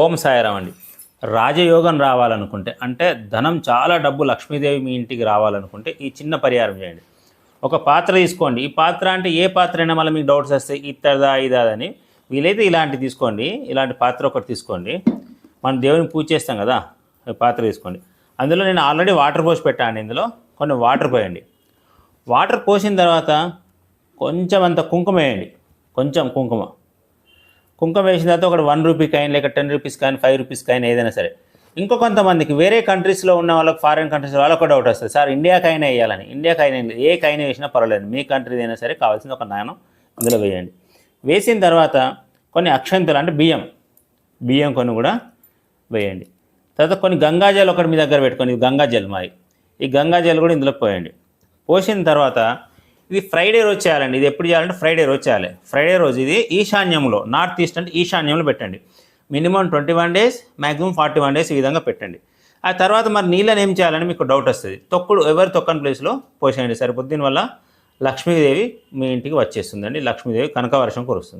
ఓం సాయిరామ్ అండి. రాజయోగం రావాలనుకుంటే అంటే ధనం చాలా డబ్బు లక్ష్మీదేవి మీ ఇంటికి రావాలనుకుంటే ఈ చిన్న పరిహారం చేయండి. ఒక పాత్ర తీసుకోండి. ఈ పాత్ర అంటే ఏ పాత్ర అయినా మళ్ళీ మీకు డౌట్స్ వస్తాయి ఇత్తదా ఇదా అని వీలైతే ఇలాంటి తీసుకోండి. ఇలాంటి పాత్ర ఒకటి తీసుకోండి. మనం దేవుని పూజ చేస్తాం కదా పాత్ర తీసుకోండి. అందులో నేను ఆల్రెడీ వాటర్ పోసి పెట్టాను ఇందులో. కొన్ని వాటర్ పోయండి. వాటర్ పోసిన తర్వాత కొంచెం అంత కుంకుమ వేయండి. కొంచెం కుంకుమ. కుంకుమ వేసిన తర్వాత ఒక వన్ రూపీ కాయిన్ లేక ten rupees coin five rupees coin ఏదైనా సరే. ఇంకో కొంతమందికి వేరే కంట్రీస్లో ఉన్న వాళ్ళకి ఫారిన్ కంట్రీస్ వాళ్ళకి కూడా డౌట్ వస్తుంది. సార్ ఇండియా కాయిన్ వేయాలని ఇండియా కాయిన్ ఏ కాయిన్ వేసినా పర్వాలేదు మీ కంట్రీదైనా సరే కావాల్సిన ఒక నాణం ఇందులో వేయండి. వేసిన తర్వాత కొన్ని అక్షంతలు అంటే బియ్యం బియ్యం కొన్ని కూడా వేయండి. తర్వాత కొన్ని గంగాజల్ ఒకటి మీ దగ్గర పెట్టుకొని ఇది గంగాజల్ ఈ గంగాజల్ కూడా ఇందులో పోయండి. పోసిన తర్వాత ఇది ఫ్రైడే రోజు చేయాలండి. ఇది ఎప్పుడు చేయాలంటే ఫ్రైడే రోజు చేయాలి. ఫ్రైడే రోజు ఇది ఈశాన్యంలో నార్త్ ఈస్ట్ అంటే ఈశాన్యంలో పెట్టండి. Minimum twenty one days maximum forty one days ఈ విధంగా పెట్టండి. ఆ తర్వాత మరి నీళ్ళని ఏం చేయాలని మీకు డౌట్ వస్తుంది. తొక్కుడు ఎవరు తొక్కని ప్లేస్లో పోసేయండి. సరిపోద్ది దీనివల్ల లక్ష్మీదేవి మీ ఇంటికి వచ్చేస్తుందండి. లక్ష్మీదేవి కనకవర్షం కురుస్తుంది.